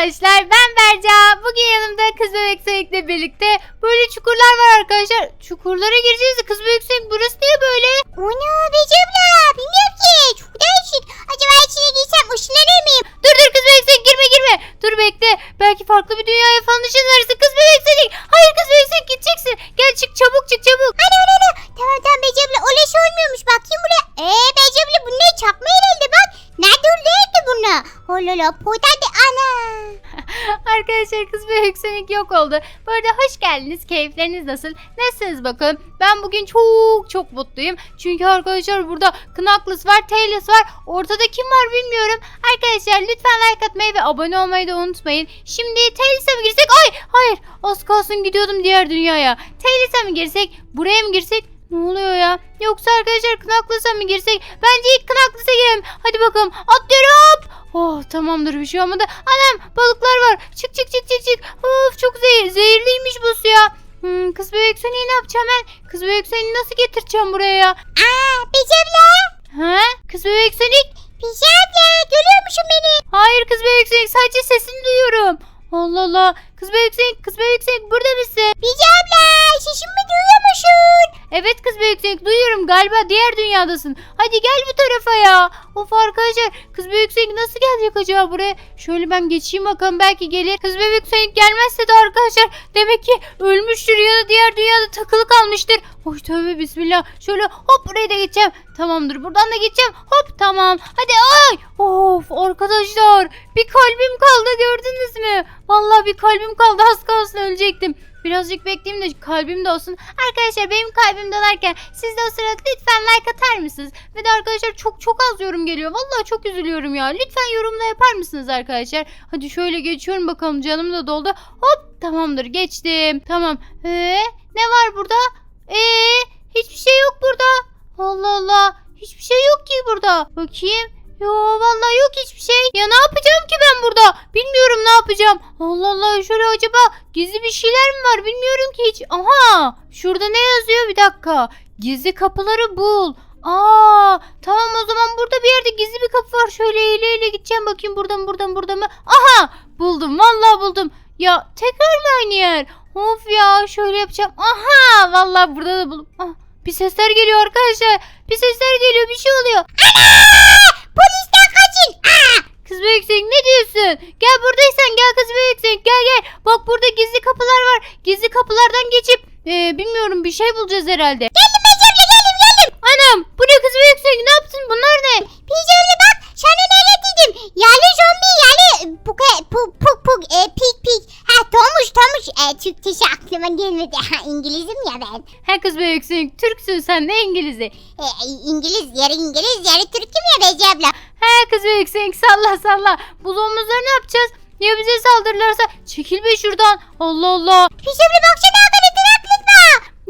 arkadaşlar. Ben Berca. Bugün yanımda kız bebek Sönük'le birlikte böyle çukurlar var arkadaşlar. Çukurlara gireceğiz de kız bebek Sönük burası niye böyle? Onu Becemla bilmiyorum ki çok değişik. Acaba içine girsem ışınlanır mıyım? Dur dur kız bebek Sönük girme girme. Dur bekle. Belki farklı bir dünyaya falan ışınlanırsın kız bebek Sönük. Hayır kız bebek Sönük gideceksin. Gel çık çabuk çık çabuk. Ana ana ana. Tamam tamam Becemla öyle şey olmuyormuş bakayım buraya. Eee Becemla bu ne çakma herhalde bak. Nerede öldürdü bunu? Hololo potada ana. Arkadaşlar kız bebek Sönük yok oldu. Bu arada hoş geldiniz. Keyifleriniz nasıl? Nasılsınız bakalım. Ben bugün çok çok mutluyum. Çünkü arkadaşlar burada Knuckles var, Tails var. Ortada kim var bilmiyorum. Arkadaşlar lütfen like atmayı ve abone olmayı da unutmayın. Şimdi Tails'e mi girsek? Ay hayır az kalsın gidiyordum diğer dünyaya. Tails'e mi girsek? Buraya mı girsek? Ne oluyor ya? Yoksa arkadaşlar Knuckles'a mı girsek? Bence ilk Knuckles'a girelim. Hadi bakalım atlıyorum hop. Oh tamamdır bir şey olmadı. Anam balıklar var. Çık çık çık çık çık. Of çok zehir, zehirliymiş bu suya. Hmm, kız bebek seni ne yapacağım ben? Kız bebek seni nasıl getireceğim buraya ya? Aa Becemla. Ha? Kız bebek seni? Becemla görüyor musun beni? Hayır kız bebek seni sadece sesini duyuyorum. Allah Allah. Kız bebek seni, kız bebek seni burada mısın? Becemla sesimi duyuyor musun? Evet kız büyük Sönük duyuyorum galiba diğer dünyadasın. Hadi gel bu tarafa ya. Of arkadaşlar kız büyük Sönük nasıl gelecek acaba buraya? Şöyle ben geçeyim bakalım belki gelir. Kız Sönük gelmezse de arkadaşlar demek ki ölmüştür ya da diğer dünyada takılı kalmıştır. Oy tövbe bismillah. Şöyle hop buraya da geçeceğim. Tamamdır buradan da geçeceğim. Hop tamam. Hadi ay. Of arkadaşlar bir kalbim kaldı gördünüz mü? Vallahi bir kalbim kaldı az kalsın ölecektim. Birazcık bekleyeyim de kalbim de olsun. Arkadaşlar benim kalbim dolarken siz de o sırada lütfen like atar mısınız? Ve de arkadaşlar çok çok az yorum geliyor. Vallahi çok üzülüyorum ya. Lütfen yorumda yapar mısınız arkadaşlar? Hadi şöyle geçiyorum bakalım canım da doldu. Hop tamamdır geçtim. Tamam. Ee, ne var burada? Ee, hiçbir şey yok burada. Allah Allah. Hiçbir şey yok ki burada. Bakayım. Yo vallahi yok hiçbir şey. Ya ne yapacağım ki ben burada? Bilmiyorum ne yapacağım. Allah Allah şöyle acaba gizli bir şeyler mi var bilmiyorum ki hiç. Aha şurada ne yazıyor bir dakika. Gizli kapıları bul. Aa tamam o zaman burada bir yerde gizli bir kapı var. Şöyle eğile eğile gideceğim bakayım buradan buradan burada mı? Aha buldum vallahi buldum. Ya tekrar mı aynı yer? Of ya şöyle yapacağım. Aha vallahi burada da buldum. Ah, bir sesler geliyor arkadaşlar. Bir sesler geliyor bir şey oluyor. Polisten kaçın. Aa. Kız büyüksek ne diyorsun? Gel buradaysan gel kız büyüksek gel gel. Bak burada gizli kapılar var. Gizli kapılardan geçip e, bilmiyorum bir şey bulacağız herhalde. Geldim Becemla geldim geldim. Anam bu ne kız büyüksek ne yaptın bunlar ne? Becemla bak sana ne getirdim. Yerli zombi yerli puka puk puk puk e, pik pik. Ha Tomuş Tomuş. E, Türkçesi aklıma gelmedi. Ha İngilizim ya ben. He kız büyüksek Türksün sen ne İngiliz'i? E, İngiliz yarı İngiliz yarı Türk'üm ya Becemla. He kız büyüksek salla salla. Bu domuzları ne yapacağız? Ya bize saldırırlarsa çekil be şuradan. Allah Allah. Becemla baksana akaretini atlatma.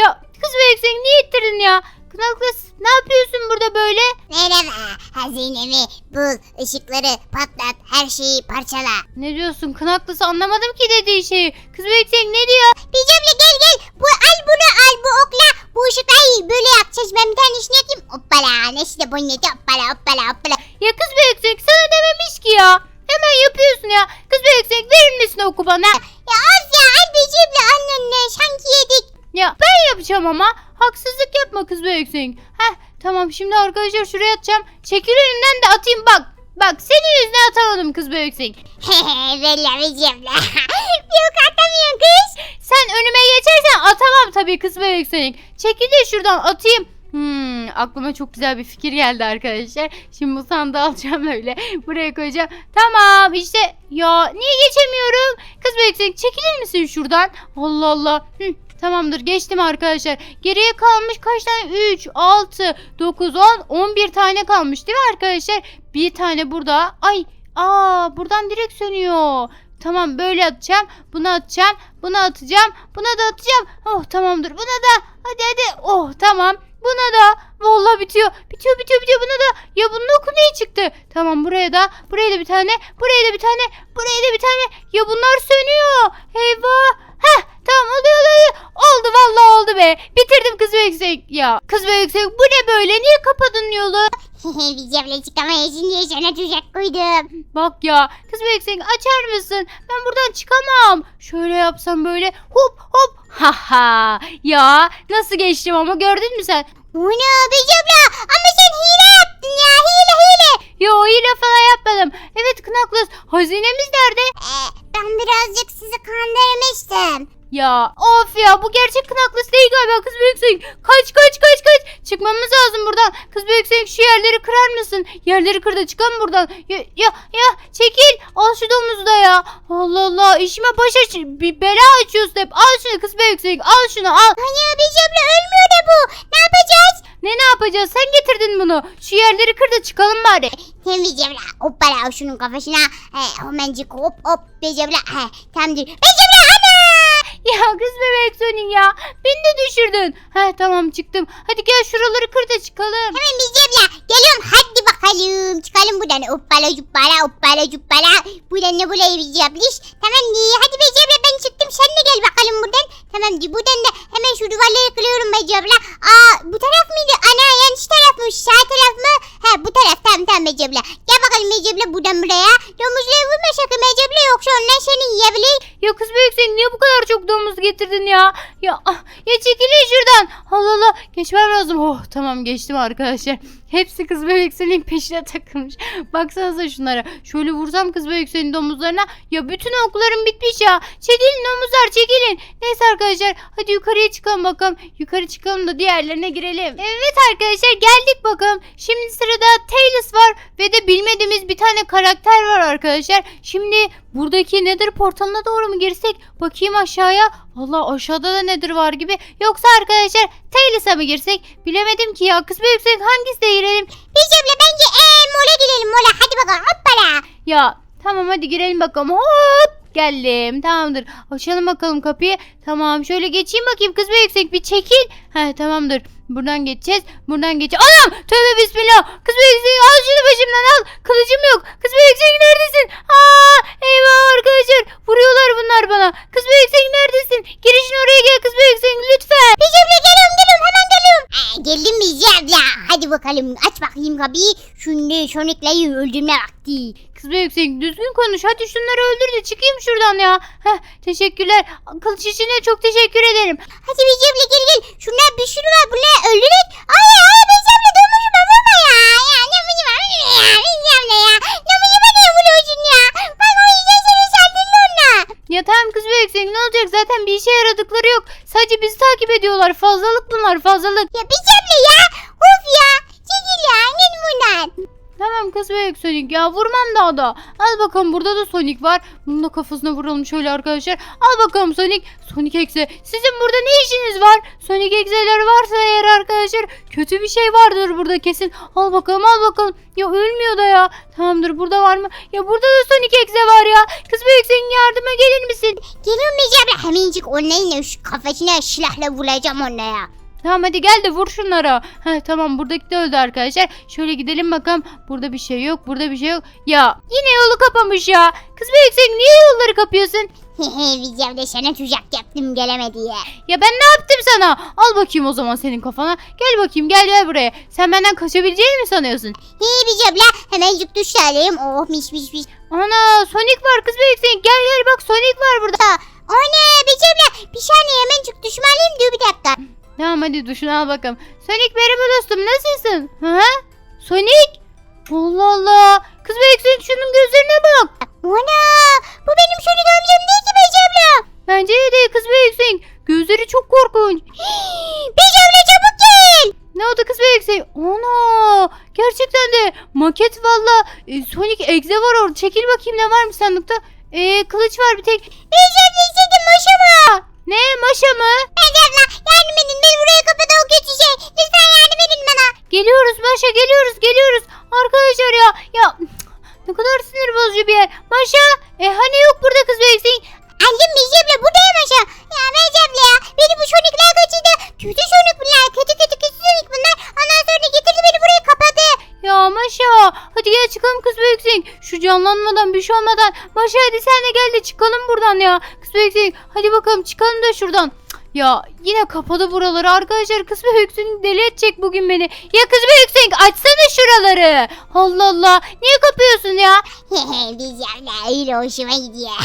Ya kız büyüksek niye ittirdin ya? Knuckles ne yapıyorsun burada böyle? Merhaba hazinemi bul ışıkları patlat her şeyi parçala. Ne diyorsun Knuckles anlamadım ki dediği şeyi. Kız büyüksek ne diyor? Becemle gel gel bu al bunu al bu okla bu ışıkları böyle yapacağız ben bir tane işini yapayım. Hoppala neşi de bonnet hoppala hoppala hoppala. Ya kız büyüksek sana dememiş ki ya. Hemen yapıyorsun ya. Kız büyüksek verir misin oku bana? Ya az ya al Becemle annenle sanki yedik. Ya ben yapacağım ama. Haksızlık yapma kız büyüksek. Heh tamam şimdi arkadaşlar şuraya atacağım. Çekil önümden de atayım bak. Bak senin yüzüne atamadım kız büyüksek. Valla Becemle. Yok atamıyorum kız. Sen önüme geçersen atamam tabii kız büyüksek. Çekil de şuradan atayım. Hmm, aklıma çok güzel bir fikir geldi arkadaşlar. Şimdi bu sandığı alacağım öyle. Buraya koyacağım. Tamam işte. Ya niye geçemiyorum? Kız büyüksek çekilir misin şuradan? Allah Allah. Hı, tamamdır geçtim arkadaşlar. Geriye kalmış kaç tane? 3, 6, 9, 10, 11 tane kalmış değil mi arkadaşlar? Bir tane burada. Ay aa buradan direkt sönüyor. Tamam böyle atacağım. Bunu atacağım. Bunu atacağım. Buna da atacağım. Oh tamamdır. Buna da. Hadi hadi. Oh tamam. Buna da. Vallahi bitiyor. Bitiyor bitiyor bitiyor. Buna da. Ya bunun oku ne çıktı? Tamam buraya da. Buraya da bir tane. Buraya da bir tane. Buraya da bir tane. Ya bunlar sönüyor. Eyvah. Tamam oluyor oluyor. Oldu vallahi oldu be. Bitirdim kız ve yüksek. Ya kız ve yüksek bu ne böyle? Niye kapadın yolu? Abla çıkamayasın diye sana tuzak koydum. Bak ya kız bebek Sonic açar mısın? Ben buradan çıkamam. Şöyle yapsam böyle hop hop. Ha ha. Ya nasıl geçtim ama gördün mü sen? O ne Biz abla ama sen hile yaptın ya hile hile. Yo hile falan yapmadım. Evet Knuckles hazinemiz nerede? Ee, ben birazcık sizi kandırmıştım. Ya of ya bu gerçek Knuckles değil galiba kız büyük Sonic. Kaç kaç kaç kaç. Çıkmamız lazım buradan. Kız büyük Sonic şu yerleri kırar mısın? Yerleri kır da çıkalım buradan. Ya ya, ya çekil. Al şu domuzu da ya. Allah Allah işime baş aç. Bir bela açıyorsun hep. Al şunu kız büyük Sonic al şunu al. Hani abla ölmüyor da bu. Ne yapacağız? Ne ne yapacağız? Sen getirdin bunu. Şu yerleri kır da çıkalım bari. Biz abla hoppala şunun kafasına. He, hemencik hop hop Biz abla. He, tamamdır. Biz abla ana. Ya kız bebek Sonic ya. Beni de düşürdün. He tamam çıktım. Hadi gel şuraları kır da çıkalım. Hemen Biz abla geliyorum hadi bakalım. Çıkalım buradan hoppala cuppala hoppala cuppala. Buradan ne bulayım Biz abliş. Tamam iyi hadi Biz abla ben çıktım sen de gel bakalım buradan. Tamamdır buradan da hemen şu duvarları kırıyorum Biz abla. Aa bu taraf mıydı? Ana yanlış tarafmış. Sağ taraf mı? He bu taraf tamam tamam Biz abla. Gel bakalım Biz abla buradan buraya. Domuzları vurma sakın Biz abla yoksa onlar seni yiyebilir. Ya kız büyük sen niye domuz getirdin ya? Ya ah, ya çekilin şuradan. Allah Allah geçmem lazım. Oh tamam geçtim arkadaşlar. Hepsi kız bebek senin peşine takılmış. Baksanıza şunlara. Şöyle vursam kız bebek senin domuzlarına. Ya bütün oklarım bitmiş ya. Çekilin domuzlar çekilin. Neyse arkadaşlar hadi yukarıya çıkalım bakalım. Yukarı çıkalım da diğerlerine girelim. Evet arkadaşlar geldik bakalım. Şimdi sırada Tails var ve de bilmediğimiz bir tane karakter var arkadaşlar. Şimdi buradaki Nether portalına doğru mu girsek? Bakayım aşağıya. Allah aşağıda da Nether var gibi. Yoksa arkadaşlar Taylis'a mı girsek? Bilemedim ki ya. Kız büyük yüksek hangisine girelim? Biz abla bence ee, mola gidelim mola. Hadi bakalım hoppala. Ya tamam hadi girelim bakalım. Hop geldim. Tamamdır. Açalım bakalım kapıyı. Tamam şöyle geçeyim bakayım kız yüksek bir çekil. He tamamdır. Buradan geçeceğiz. Buradan geçeceğiz. Anam! Tövbe bismillah. Kız yüksek al şunu başımdan al. Kılıcım yok. Kız yüksek neredesin? Aa! Eyvah arkadaşlar. Vuruyorlar bunlar bana. Kız yüksek neredesin? Girişin oraya gel kız yüksek lütfen. Biz abla geliyorum geliyorum hemen geliyorum. Aa, geldim Biz abla. Hadi bakalım aç bakayım kapıyı. Şimdi Sonic'leri öldürme vakti. Kız büyük yüksek düzgün konuş. Hadi şunları öldür de çıkayım şuradan ya. Heh, teşekkürler. Kılıç için de çok teşekkür ederim. Hadi Biz abla gel gel. Şunlar bir sürü var bunları öldürek. Ay ay Biz abla vurma ya. Ya ne mıcıma ya. Biz abla ya. Ne mıcıma niye vuruyorsun ya. Bak o yüzden seni saldırdı onunla. Ya tamam kız büyük yüksek ne olacak? Zaten bir işe yaradıkları yok. Sadece bizi takip ediyorlar. Fazlalık bunlar fazlalık. Ya Biz abla ya. Of ya. Ya. Kız büyük Sonic ya vurmam daha da. Al bakalım burada da Sonic var. Bunun da kafasına vuralım şöyle arkadaşlar. Al bakalım Sonic. Sonic Exe. Sizin burada ne işiniz var? Sonic Exe'ler varsa eğer arkadaşlar kötü bir şey vardır burada kesin. Al bakalım al bakalım. Ya ölmüyor da ya. Tamamdır burada var mı? Ya burada da Sonic Exe var ya. Kız büyük senin yardıma gelir misin? Geliyorum abla. Hemencik onlarla şu kafasına silahla vuracağım onlara. Tamam hadi gel de vur şunlara. Heh, tamam buradaki de öldü arkadaşlar. Şöyle gidelim bakalım. Burada bir şey yok. Burada bir şey yok. Ya yine yolu kapamış ya. Kız büyük sen niye yolları kapıyorsun? Biz abla sana tuzak yaptım gelemedi ya. Ya ben ne yaptım sana? Al bakayım o zaman senin kafana. Gel bakayım gel gel buraya. Sen benden kaçabileceğini mi sanıyorsun? Hey Biz abla hemencik duş alayım. Oh mis mis mis. Ana Sonic var kız büyük sen. Gel gel bak Sonic var burada. Ana Biz abla bir saniye hemencik duşumu alayım diyor bir dakika. Hadi duşunu al bakalım. Sonic merhaba dostum nasılsın? Ha? Sonic? Allah Allah. Kız büyük sen şunun gözlerine bak. Ana bu benim Sonic amcam değil ki Biz abla. Bence de kız büyük sen. Gözleri çok korkunç. Biz abla çabuk gel. Ne oldu kız büyük sen? Ana gerçekten de maket valla. E, Sonic egze var orada. Çekil bakayım ne varmış sandıkta. E, kılıç var bir tek. Biz abla istedim maşama. Ne maşa mı? Çıkalım buradan ya. Kız büyük sen hadi bakalım çıkalım da şuradan. Ya yine kapadı buraları arkadaşlar. Kız Sonic deli edecek bugün beni. Ya kız Sonic açsana şuraları. Allah Allah. Niye kapıyorsun ya? Abla öyle hoşuma gidiyor.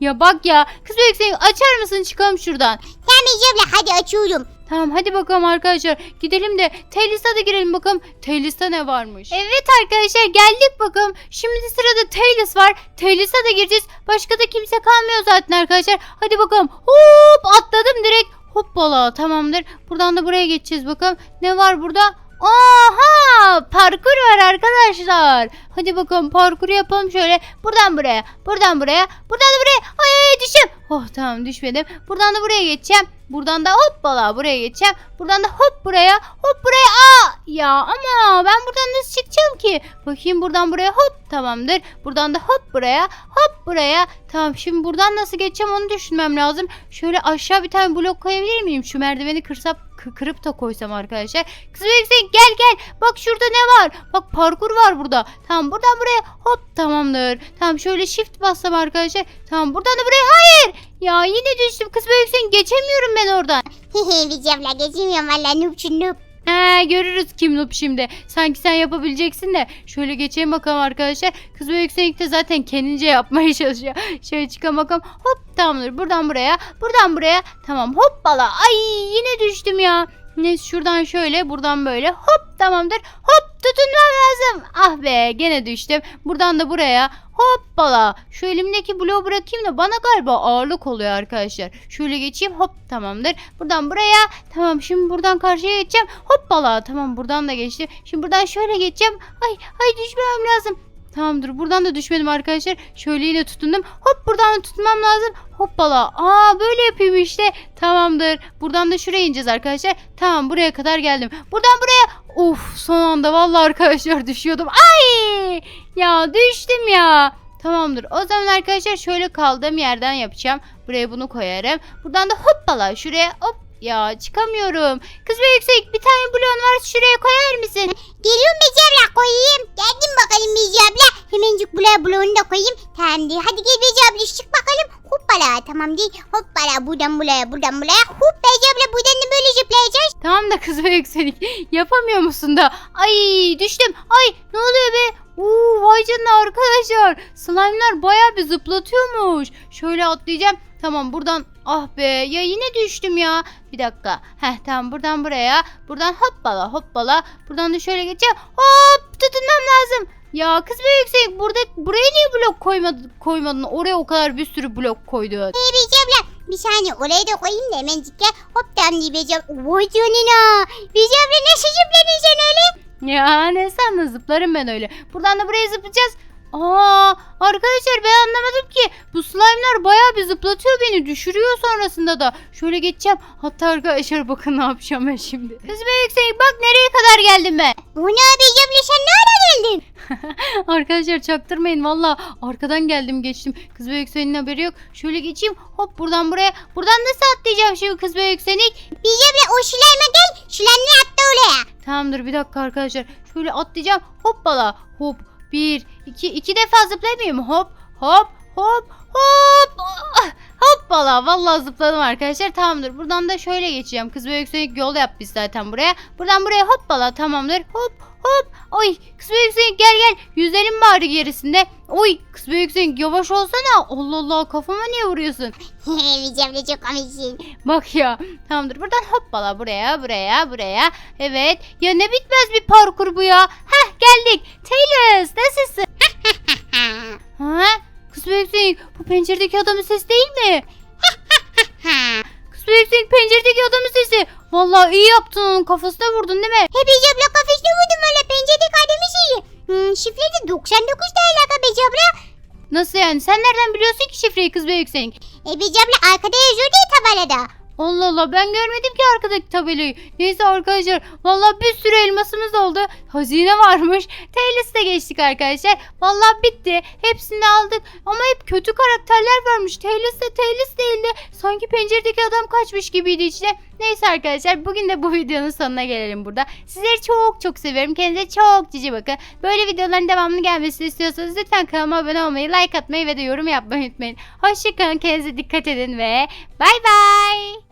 Ya bak ya. Kız Sonic açar mısın çıkalım şuradan. tamam abla hadi açıyorum. Tamam hadi bakalım arkadaşlar. Gidelim de Taylis'a da girelim bakalım. Taylis'ta ne varmış? Evet arkadaşlar geldik bakalım. Şimdi sırada Taylis var. Taylis'a da gireceğiz. Başka da kimse kalmıyor zaten arkadaşlar. Hadi bakalım. Hop atladım direkt. Hoppala tamamdır. Buradan da buraya geçeceğiz bakalım. Ne var burada? Aha parkur var arkadaşlar. Hadi bakalım parkuru yapalım şöyle. Buradan buraya, buradan buraya, buradan da buraya. Ay düştüm. Oh tamam düşmedim. Buradan da buraya geçeceğim. Buradan da hoppala buraya geçeceğim. Buradan da hop buraya, hop buraya. Aa ya ama ben buradan nasıl çıkacağım ki? Bakayım buradan buraya hop tamamdır. Buradan da hop buraya, hop buraya. Tamam şimdi buradan nasıl geçeceğim onu düşünmem lazım. Şöyle aşağı bir tane blok koyabilir miyim? Şu merdiveni kırsap kı- kırıp da koysam arkadaşlar. Kız yüksek gel gel. Bak şurada ne var? Bak parkur var burada. Tamam buradan buraya hop tamamdır. Tamam şöyle shift bassam arkadaşlar. Tamam buradan da buraya hayır. Ya yine düştüm. Kız yüksek geçemiyorum ben oradan. Beyci abla geçemiyorum valla noobçu noob. He görürüz kim noob şimdi. Sanki sen yapabileceksin de. Şöyle geçeyim bakalım arkadaşlar. Kız ve yükselik de zaten kendince yapmaya çalışıyor. Şöyle çıkalım bakalım. Hop tamamdır. Buradan buraya. Buradan buraya. Tamam hoppala. Ay yine düştüm ya. Neyse şuradan şöyle buradan böyle hop tamamdır hop tutunmam lazım ah be gene düştüm buradan da buraya hoppala şu elimdeki bloğu bırakayım da bana galiba ağırlık oluyor arkadaşlar şöyle geçeyim hop tamamdır buradan buraya tamam şimdi buradan karşıya geçeceğim hoppala tamam buradan da geçtim şimdi buradan şöyle geçeceğim ay ay düşmemem lazım Tamamdır buradan da düşmedim arkadaşlar. Şöyle yine tutundum. Hop buradan da tutunmam lazım. Hoppala. Aa böyle yapayım işte. Tamamdır. Buradan da şuraya ineceğiz arkadaşlar. Tamam buraya kadar geldim. Buradan buraya. Of son anda vallahi arkadaşlar düşüyordum. Ay ya düştüm ya. Tamamdır. O zaman arkadaşlar şöyle kaldığım yerden yapacağım. Buraya bunu koyarım. Buradan da hoppala şuraya hop ya çıkamıyorum. Kız ve yüksek bir tane bloğun var şuraya koyar mısın? Geliyorum Beyci abla koyayım. Geldim bakalım Beyci abla. Hemencik buraya bloğunu da koyayım. Tamam değil. Hadi gel Beyci abla çık bakalım. Hoppala tamam değil. Hoppala buradan buraya buradan buraya. Hop Beyci abla buradan da böyle zıplayacağız. Tamam da kız ve yükselik yapamıyor musun da? Ay düştüm. Ay ne oluyor be? Uuu vay canına arkadaşlar. Slime'lar baya bir zıplatıyormuş. Şöyle atlayacağım. Tamam buradan ah be ya yine düştüm ya. Bir dakika. Heh tamam buradan buraya. Buradan hoppala hoppala. Buradan da şöyle geçeceğim. Hop tutunmam lazım. Ya kız ve yüksek burada buraya niye blok koymadın, koymadın? Oraya o kadar bir sürü blok koydun. Hey Beyci abla bir saniye oraya da koyayım da hemencik gel. Hop değil Beyci abla. Vay canına. Beyci abla nasıl zıpladın sen öyle? Ya ne sandın zıplarım ben öyle. Buradan da buraya zıplayacağız. Aa arkadaşlar ben anlamadım ki. Bu slime'lar bayağı bir zıplatıyor beni. Düşürüyor sonrasında da. Şöyle geçeceğim. Hatta arkadaşlar bakın ne yapacağım ben şimdi. Kız be yüksek bak nereye kadar geldim ben. Bu ne abla sen ne ara geldin? arkadaşlar çaktırmayın valla. Arkadan geldim geçtim. Kız be yükseğinin haberi yok. Şöyle geçeyim. Hop buradan buraya. Buradan nasıl atlayacağım şimdi kız be yükselik? Beyci abla o şilayma gel. Şilayma attı oraya. Tamamdır bir dakika arkadaşlar. Şöyle atlayacağım. Hoppala. Hop. Bir, iki, iki defa zıplayamayayım. Hop, hop, hop, hop. Hoppala. Vallahi zıpladım arkadaşlar. Tamamdır. Buradan da şöyle geçeceğim. Kız ve yükselik yol yapmış zaten buraya. Buradan buraya hoppala. Tamamdır. Hop, hop. Oy. Kız ve yükselik gel gel. Yüzelim bari gerisinde. Oy. Kız ve yükselik yavaş olsana. Allah Allah kafama niye vuruyorsun? Abla çok komiksin. Bak ya. Tamamdır. Buradan hoppala buraya, buraya, buraya. Evet. Ya ne bitmez bir parkur bu ya. Heh geldik. Taylor nasılsın? Ha? Kız büyüksün. Bu penceredeki adamın sesi değil mi? Kız büyüksün penceredeki adamın sesi. Vallahi iyi yaptın kafasına vurdun değil mi? He Beyci abla kafesine vurdum valla penceredeki adamı şeyi. Hmm, şifre de 99 da alaka Beyci abla. Nasıl yani? Sen nereden biliyorsun ki şifreyi kız büyüksün? E Beyci abla arkada yazıyor diye tabelada. Allah Allah ben görmedim ki arkadaki tabelayı. Neyse arkadaşlar vallahi bir sürü elmasımız oldu. Hazine varmış. Taylis'e de geçtik arkadaşlar. Vallahi bitti. Hepsini aldık. Ama hep kötü karakterler varmış. Taylis de Taylis değildi. Sanki penceredeki adam kaçmış gibiydi işte. Neyse arkadaşlar bugün de bu videonun sonuna gelelim burada. Sizleri çok çok seviyorum. Kendinize çok cici bakın. Böyle videoların devamlı gelmesini istiyorsanız lütfen kanalıma abone olmayı, like atmayı ve de yorum yapmayı unutmayın. Hoşçakalın. Kendinize dikkat edin ve bay bay.